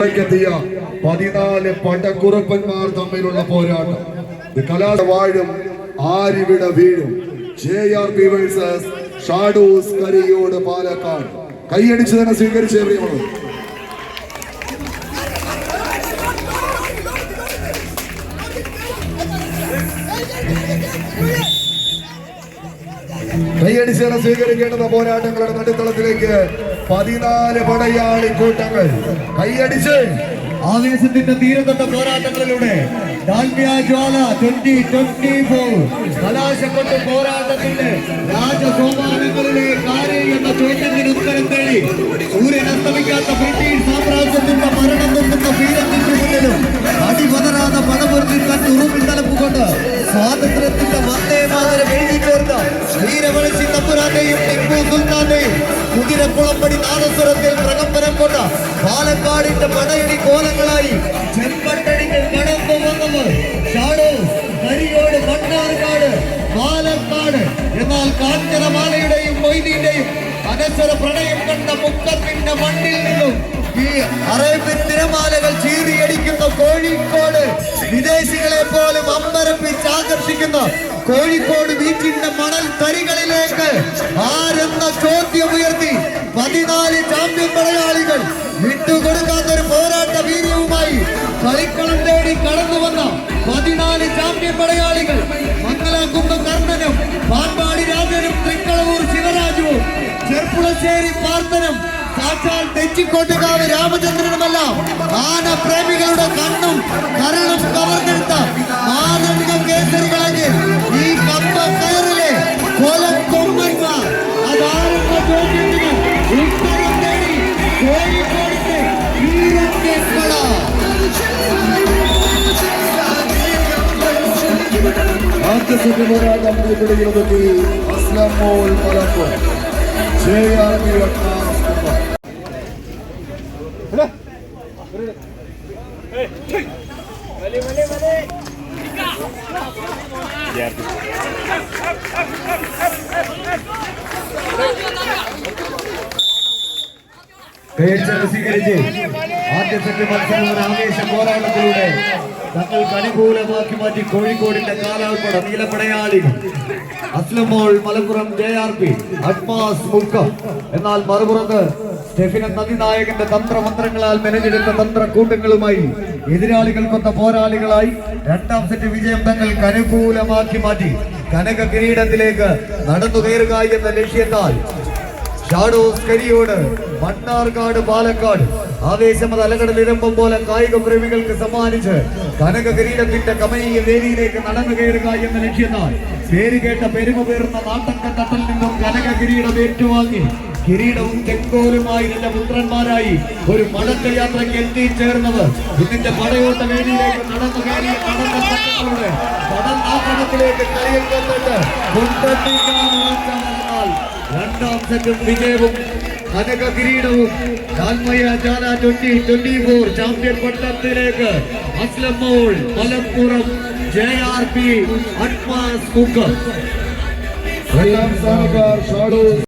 എത്തിയ പതിനാല് പടക്കുറപ്പന്മാർ തമ്മിലുള്ള പോരാട്ടം ഇത് വാഴും ആരിവിട വീഴും J R P versus Shadows Kariyode Palakkad കൈയടിച്ച് തന്നെ സ്വീകരിച്ചേ കൈയടിച്ച് തന്നെ സ്വീകരിക്കേണ്ടുന്ന പോരാട്ടങ്ങളുടെ നടുത്തളത്തിലേക്ക് പതിനാല് പടയാളി കൂട്ടങ്ങൾ. കൈയടിച്ച് ആവേശത്തിന്റെ തീരത്തൊട്ട പോരാട്ടങ്ങളിലൂടെ കലാശക്കൊട്ട് പോരാട്ടത്തിന്റെ രാജസോപാനങ്ങളിലെ കാര്യം എന്ന ചോദ്യത്തിന് ഉത്തരം തേടി സൂര്യൻ അസ്തമിക്കാത്ത ബ്രിട്ടീഷ് സാമ്രാജ്യത്തിന്റെ മരണം തൊട്ടുന്ന വീരത്തിന്റെ മുന്നിലും അടിപതരാത പടപൊരുത്തി കുതിരക്കുളമ്പടി നാദസ്വരത്തിൽ പ്രകമ്പനം കൊണ്ട പാലക്കാടിന്റെ പടയടി കോലങ്ങളായി ചെമ്പട്ടടികൾ കടന്നു വന്നത് ഷാഡോ കരിയോട് മണ്ണാർക്കാട് പാലക്കാട്. എന്നാൽ കാഞ്ചനമാലയുടെയും മൊയ്തീന്റെയും അനശ്വര പ്രണയം കണ്ട മുക്കത്തിന്റെ മണ്ണിൽ നിന്നും ഈ അറേബ്യൻ തിരമാലകൾ ചീറിയടിക്കുന്ന കോഴിക്കോട് വിദേശികളെ പോലും അമ്പരപ്പിച്ച് ആകർഷിക്കുന്ന കോഴിക്കോട് ബീച്ചിന്റെ ഒരു പോരാട്ട വീര്യവുമായി കളിക്കളം തേടി കടന്നു വന്ന പതിനാല് ചാമ്പ്യൻ പടയാളികൾ മംഗലാകുമ്പ കർണനും പാമ്പാടി രാജനും തൃക്കളവൂർ ശിവരാജുവും ചെർപ്പുളശ്ശേരി പാർത്തനും സാക്ഷാൽ തെച്ചിക്കോട്ടുകാവ് രാമചന്ദ്രനുമെല്ലാം ആന പ്രേമികളുടെ കണ്ണും കരളും കവർന്നെടുത്ത മാതൃക കേസരികളെങ്കിൽ ആദ്യ സെറ്റ് പോരാട്ടം പിടിപിടിക്കുന്നത് അസ്ലം മോൾ മലപ്പുറം ജെ ആർ പേഴ്ചകൾ സ്വീകരിച്ച് ആദ്യ സെറ്റ് മത്സരം ആവേശ പോരാട്ടത്തിലൂടെ തങ്ങൾക്ക് അനുകൂലമാക്കി മാറ്റി കോഴിക്കോടിന്റെ കാലാൾപ്പട നീലപ്പടയാളികൾ. Aslamol Malappuram J R P അഡ്മാസ് Mukkam എന്നാൽ മറുപുറത്ത് സ്റ്റെഫിനൻ നദിനായകന്റെ തന്ത്രമന്ത്രങ്ങളാൽ മെനഞ്ഞെടുത്ത തന്ത്രക്കൂട്ടങ്ങളുമായി എതിരാളികൾക്കൊത്ത പോരാളികളായി രണ്ടാം സെറ്റ് വിജയം തങ്ങൾക്ക് അനുകൂലമാക്കി മാറ്റി കനക കിരീടത്തിലേക്ക് നടന്നു കയറുക എന്ന ലക്ഷ്യത്താൽ ഷാഡോസ് കരിയോട് മണ്ണാർക്കാട് പാലക്കാട് ആവേശം അത് അലകടലിരമ്പം പോലെ കായിക പ്രേമികൾക്ക് സമ്മാനിച്ച് കനക കിരീടത്തിന്റെ കമനീയ വേദിയിലേക്ക് നടന്നു കയറുക എന്ന ലക്ഷ്യത്താൽ പേര് കേട്ട പെരുമ പേർന്ന നാട്ടക്ക തട്ടിൽ നിന്നും കനക കിരീടം ഏറ്റുവാങ്ങി കിരീടവും ചെങ്കോലുമായി നിന്റെ പുത്രന്മാരായി ഒരു മടക്ക യാത്രയ്ക്ക് എത്തിച്ചേർന്നവർ ഇതിന്റെ പടയോട്ട വേദിയിലേക്ക് നടന്നു കയറിയ തട്ടങ്ങളുടെ കടന്നാക്രമത്തിലേക്ക് കളിയിൽ കൊണ്ടിട്ട് കൊണ്ടെത്തിക്കാൻ രണ്ടാം സെറ്റും വിജയവും കനക കിരീടവും കാൽമയ ജാല twenty twenty four champion പട്ടത്തിലേക്ക് Aslam Mol Malappuram J R P അഡ്മാസ് കുക്കർ രണ്ടാം സ്ഥാനക്കാർ ഷാഡോ